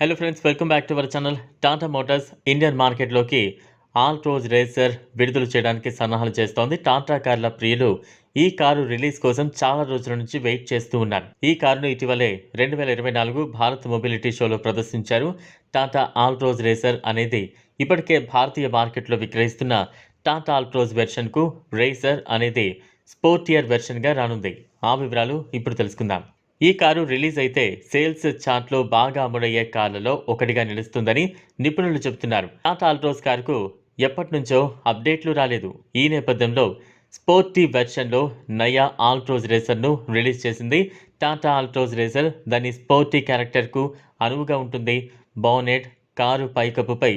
Hello friends welcome back to our channel Tata motors Indian మార్కెట్లోకి Altroz racer విడుదల చేయడానికి సన్నాహాలు చేస్తోంది. టాటా కార్ల ప్రియులు ఈ కారు రిలీజ్ కోసం చాలా రోజుల నుంచి వెయిట్ చేస్తూ ఉన్నారు. ఈ కారును ఇటీవలే రెండు వేల ఇరవై నాలుగు భారత్ మొబిలిటీ షోలో ప్రదర్శించారు. టాటా ఆల్ రోజ్ రేసర్ అనేది ఇప్పటికే భారతీయ మార్కెట్లో విక్రయిస్తున్న టాటా ఆల్ట్రోజ్ వెర్షన్కు రేసర్ అనేది స్పోర్టియర్ వెర్షన్గా రానుంది. ఆ వివరాలు ఇప్పుడు తెలుసుకుందాం. ఈ కారు రిలీజ్ అయితే సేల్స్ చార్ట్లో బాగా అమ్ముడయ్యే కార్లలో ఒకటిగా నిలుస్తుందని నిపుణులు చెబుతున్నారు. టాటా ఆల్ట్రోస్ కారుకు ఎప్పటి నుంచో అప్డేట్లు రాలేదు. ఈ నేపథ్యంలో స్పోర్టీ వెర్షన్లో నయా ఆల్ట్రోజ్ రేసర్ను రిలీజ్ చేసింది. టాటా ఆల్ట్రోజ్ రేసర్ దాని స్పోర్టీ క్యారెక్టర్కు అనువుగా ఉంటుంది. బానెట్ కారు పైకప్పుపై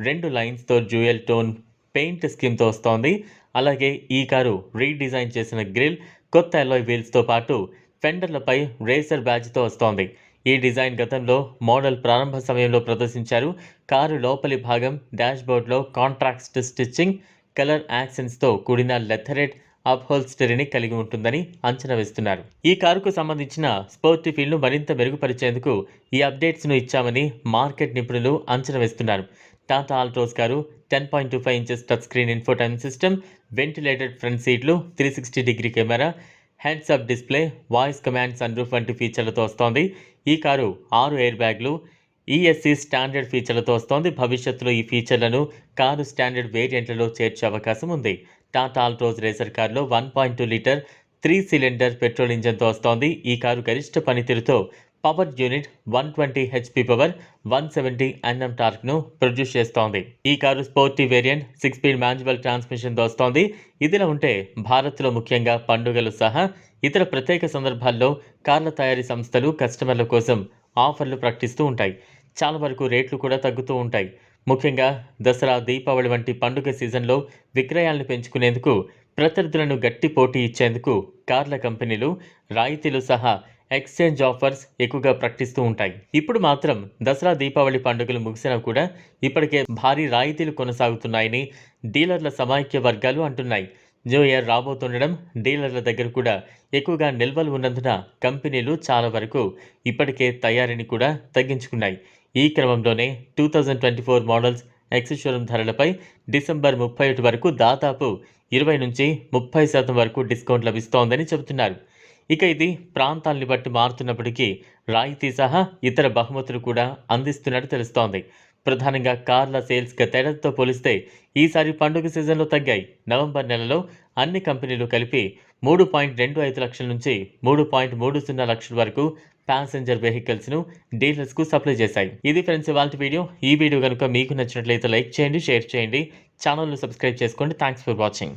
రెండు లైన్స్తో జ్యూయల్ టోన్ పెయింట్ స్కీమ్తో వస్తోంది. అలాగే ఈ కారు రీడిజైన్ చేసిన గ్రిల్ కొత్త ఎలాయ్ వీల్స్తో పాటు ఫెండర్లపై రేసర్ బ్యాచ్తో వస్తోంది. ఈ డిజైన్ గతంలో మోడల్ ప్రారంభ సమయంలో ప్రదర్శించారు. కారు లోపలి భాగం డాష్బోర్డ్లో కాంట్రాక్ట్ స్టిచ్చింగ్ కలర్ యాక్సెన్స్తో కూడిన లెథరెట్ అప్హోల్స్టరీని కలిగి ఉంటుందని అంచనా వేస్తున్నారు. ఈ కారుకు సంబంధించిన స్పోర్టి ఫీల్ను మరింత మెరుగుపరిచేందుకు ఈ అప్డేట్స్ను ఇచ్చామని మార్కెట్ నిపుణులు అంచనా వేస్తున్నారు. Tata Altroz car ten point two five inches touch screen infotainment system ventilated front సీట్లు three sixty degree camera hands up display voice commands sun roof వంటి ఫీచర్లతో వస్తోంది. ఈ కారు ఆరు ఎయిర్ బ్యాగ్లు ఈఎస్సి స్టాండర్డ్ ఫీచర్లతో వస్తోంది. భవిష్యత్తులో ఈ ఫీచర్లను కారు స్టాండర్డ్ వేరియంట్లలో చేర్చే అవకాశం ఉంది. టాటా ఆల్ట్రోజ్ రేసర్ కారులో one point two litre three cylinder petrol ఇంజన్తో వస్తోంది. ఈ కారు గరిష్ట పనితీరుతో power unit one twenty HP power one seventy NM టార్క్ను produce చేస్తోంది. ఈ car sporty variant six speed manual transmission దోస్తోంది. ఇదిలా ఉంటే భారత్లో ముఖ్యంగా పండుగలు సహా ఇతర ప్రత్యేక సందర్భాల్లో కార్ల తయారీ సంస్థలు కస్టమర్ల కోసం ఆఫర్లు ప్రకటిస్తూ ఉంటాయి. చాలా వరకు రేట్లు కూడా తగ్గుతూ ఉంటాయి. ముఖ్యంగా దసరా దీపావళి వంటి పండుగ సీజన్లో విక్రయాలను పెంచుకునేందుకు ప్రత్యర్థులను గట్టి పోటీ ఇచ్చేందుకు కార్ల కంపెనీలు రాయితీలు సహా ఎక్స్చేంజ్ ఆఫర్స్ ఎక్కువగా ప్రకటిస్తూ ఉంటాయి. ఇప్పుడు మాత్రం దసరా దీపావళి పండుగలు ముగిసినా కూడా ఇప్పటికే భారీ రాయితీలు కొనసాగుతున్నాయని డీలర్ల సమాఖ్య వర్గాలు అంటున్నాయి. న్యూ ఇయర్ రాబోతుండడం డీలర్ల దగ్గర కూడా ఎక్కువగా నిల్వలు ఉన్నందున కంపెనీలు చాలా వరకు ఇప్పటికే తయారీని కూడా తగ్గించుకున్నాయి. ఈ క్రమంలోనే two thousand twenty four models ex showroom ధరలపై డిసెంబర్ ముప్పై ఒకటి వరకు దాదాపు ఇరవై నుంచి ముప్పై శాతం వరకు డిస్కౌంట్ లభిస్తోందని చెబుతున్నారు. ఇక ఇది ప్రాంతాల్ని బట్టి మారుతున్నప్పటికీ రాయితీ సహా ఇతర బహుమతులు కూడా అందిస్తున్నట్టు తెలుస్తోంది. ప్రధానంగా కార్ల సేల్స్ గతేడాదితో పోలిస్తే ఈసారి పండుగ సీజన్లో తగ్గాయి. నవంబర్ నెలలో అన్ని కంపెనీలు కలిపి మూడు పాయింట్ రెండు ఐదు లక్షల నుంచి మూడు పాయింట్ మూడు సున్నా లక్షల వరకు ప్యాసింజర్ వెహికల్స్ను డీలర్స్కు సప్లై చేశాయి. ఇది ఫ్రెండ్స్ ఇవాళ వీడియో. ఈ వీడియో కనుక మీకు నచ్చినట్లయితే లైక్ చేయండి షేర్ చేయండి. ఛానల్ను సబ్స్క్రైబ్ చేసుకోండి. Thanks for watching.